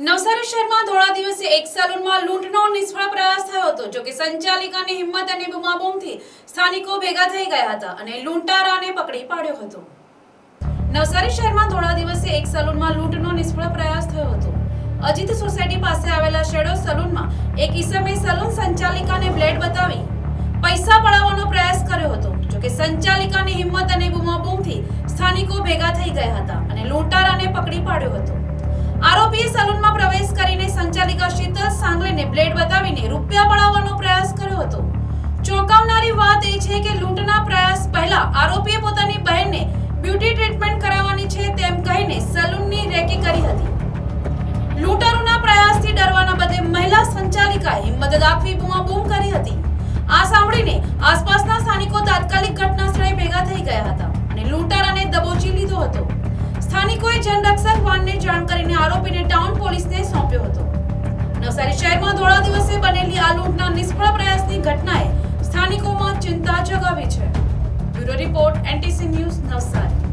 નવસારી શહેરમાં ધોળા દિવસે એક સલૂનમાં લૂંટનો નિષ્ફળ પ્રયાસ થયો હતો, જો કે સંચાલિકાની હિંમત અને બુમાબુમથી સ્થાનિકો ભેગા થઈ ગયા હતા અને લૂંટારાને પકડી પાડ્યો હતો. નવસારી શહેરમાં ધોળા દિવસે એક સલૂનમાં લૂંટનો નિષ્ફળ પ્રયાસ થયો હતો. અજીત સોસાયટી પાસે આવેલા શેડો સલૂનમાં એક ઈસમે સલૂન સંચાલિકાને બ્લેડ બતાવી પૈસા પડાવવાનો પ્રયાસ કર્યો હતો, જો કે સંચાલિકાની હિંમત અને બુમાબુમથી સ્થાનિકો ભેગા થઈ ગયા હતા અને લૂંટારાને પકડી પાડ્યો હતો. આરોપીએ સલૂનમાં પ્રવેશ કરીને સંચાલિકા શીતલ સાંગલેને બ્લેડ બતાવીને રૂપિયા પડાવવાનો પ્રયાસ કર્યો હતો. ચોંકાવનારી વાત એ છે કે લૂંટના પ્રયાસ પહેલા આરોપીએ પોતાની બહેનને બ્યુટી ટ્રીટમેન્ટ કરાવવાની છે તેમ કહીને સલૂનની રેકી કરી હતી. લૂંટારૂના પ્રયાસથી ડરવાના બદલે મહિલા સંચાલિકાએ મદદ આપવી બૂમાબૂમ કરી હતી. આ સાંભળીને આસપાસના સ્થાનિકો તાત્કાલિક ઘટના વાનને જાણ કરીને આરોપીને ટાઉન પોલીસને સોંપ્યો હતો. નવસારી શહેરમાં ધોળા દિવસે બનેલી આ લૂંટના નિષ્ફળ પ્રયાસની ઘટનાએ સ્થાનિકોમાં ચિંતા જગાવી છે. Bureau report, NTC news, Navsari.